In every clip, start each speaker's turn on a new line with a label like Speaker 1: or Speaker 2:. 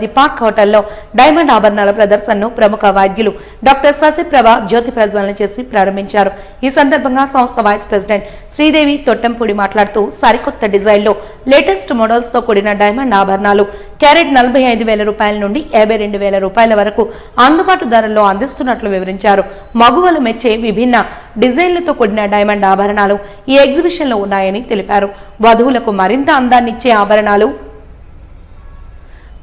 Speaker 1: The park హోటల్లో diamond ఆభరణాల ప్రదర్శనను ప్రముఖ వైద్యులు డాక్టర్ శశిప్రభ జ్యోతి ప్రజ్వలన చేసి ప్రారంభించారు. ఈ సందర్భంగా సంస్థ వైస్ ప్రెసిడెంట్ శ్రీదేవి తొట్టంపూడి మాట్లాడుతూ సరికొత్త డిజైన్లో లేటెస్ట్ మోడల్స్తో కూడిన డైమండ్ ఆభరణాలు క్యారెట్ నలభై ఐదు వేల రూపాయల నుండి యాభై రెండు వేల రూపాయల వరకు అందుబాటు ధరల్లో అందిస్తున్నట్లు వివరించారు. మగువలు మెచ్చే విభిన్న డిజైన్లతో కూడిన డైమండ్ ఆభరణాలు ఈ ఎగ్జిబిషన్లో ఉన్నాయని తెలిపారు. వధువులకు మరింత అందాన్నిచ్చే ఆభరణాలు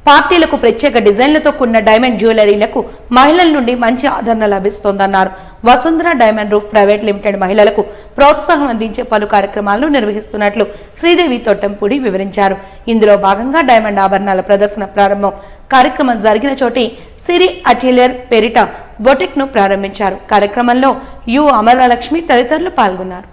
Speaker 1: పార్టీలకు ప్రత్యేక డిజైన్లతో కూడిన డైమండ్ జ్యువెలరీలకు మహిళల నుండి మంచి ఆదరణ లభిస్తోందన్నారు. Vasundhara diamond roof private limited మహిళలకు ప్రోత్సాహం అందించే పలు కార్యక్రమాలను నిర్వహిస్తున్నట్లు శ్రీదేవి తొట్టంపూడి వివరించారు. ఇందులో భాగంగా డైమండ్ ఆభరణాల ప్రదర్శన ప్రారంభం కార్యక్రమం జరిగిన చోటి సిరి అటిలియర్ పేరిట బొటిక్ను ప్రారంభించారు. కార్యక్రమంలో యు అమరలక్ష్మి తదితరులు పాల్గొన్నారు.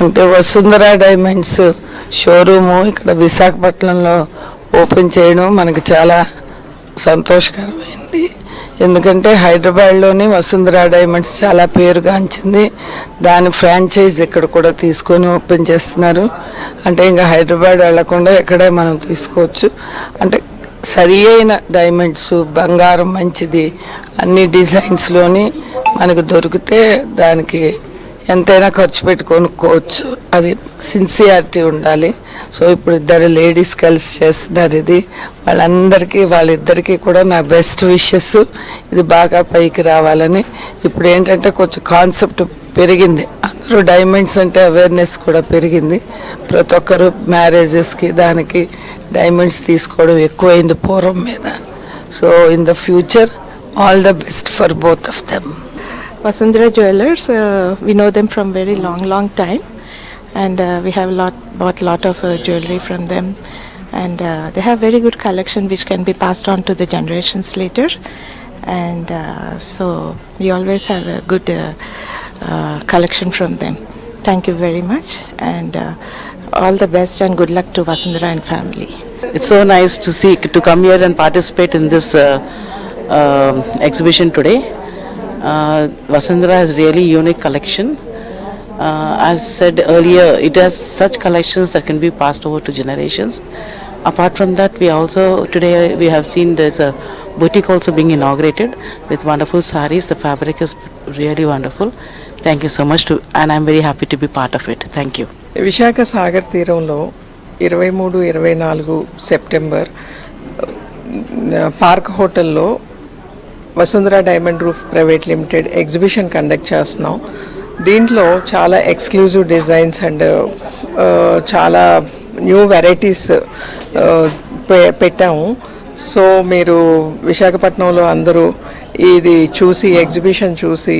Speaker 2: అంటే వసుంధర డైమండ్స్ షోరూము ఇక్కడ విశాఖపట్నంలో ఓపెన్ చేయడం మనకి చాలా సంతోషకరమైంది. ఎందుకంటే హైదరాబాద్లోని వసుంధర డైమండ్స్ చాలా పేరుగాంచింది. దాని ఫ్రాంచైజ్ ఇక్కడ కూడా తీసుకొని ఓపెన్ చేస్తున్నారు. అంటే ఇంకా హైదరాబాద్ వెళ్ళకుండా ఇక్కడే మనం తీసుకోవచ్చు. అంటే సరి అయిన డైమండ్స్ బంగారం మంచిది అన్ని డిజైన్స్లోని మనకు దొరికితే దానికి ఎంతైనా ఖర్చు పెట్టి కొనుక్కోవచ్చు. అది సిన్సియారిటీ ఉండాలి. సో ఇప్పుడు ఇద్దరు లేడీస్ కలిసి చేస్తున్నారు ఇది. వాళ్ళందరికీ వాళ్ళిద్దరికీ కూడా నా బెస్ట్ విషెస్ ఇది బాగా పైకి రావాలని. ఇప్పుడు ఏంటంటే కొంచెం కాన్సెప్ట్ పెరిగింది. అందరూ డైమండ్స్ అంటే అవేర్నెస్ కూడా పెరిగింది. ప్రతి ఒక్కరు మ్యారేజెస్కి దానికి డైమండ్స్ తీసుకోవడం ఎక్కువైంది పూర్వం మీద. So in the future all the best for both of them
Speaker 3: Vasundhara Jewelers, uh, we know them from very long, long time, and uh, we have lot bought a lot of uh, jewelry from them, and uh, they have very good collection which can be passed on to the generations later, and uh, so we always have a good uh, uh, collection from them. Thank you very much, and uh, all the best and good luck to Vasundhara and family.
Speaker 4: It's so nice to see to come here and participate in this uh, um exhibition today. Uh, Vasundhara has really unique collection. Uh, as said earlier, it has such collections that can be passed over to generations. Apart from that, we also today we have seen there's a boutique also being inaugurated with wonderful saris. The fabric is really wonderful. Thank you so much to, and I'm very happy to be part of it. Thank you.
Speaker 5: Visakha Sagar తీరంలో ఇరవై మూడు ఇరవై నాలుగు September park హోటల్లో Vasundhara diamond roof private limited exhibition conduct చేస్తున్నాం. దీంట్లో చాలా exclusive designs and చాలా న్యూ వెరైటీస్ పెట్టాము. సో మీరు విశాఖపట్నంలో అందరూ ఇది చూసి ఎగ్జిబిషన్ చూసి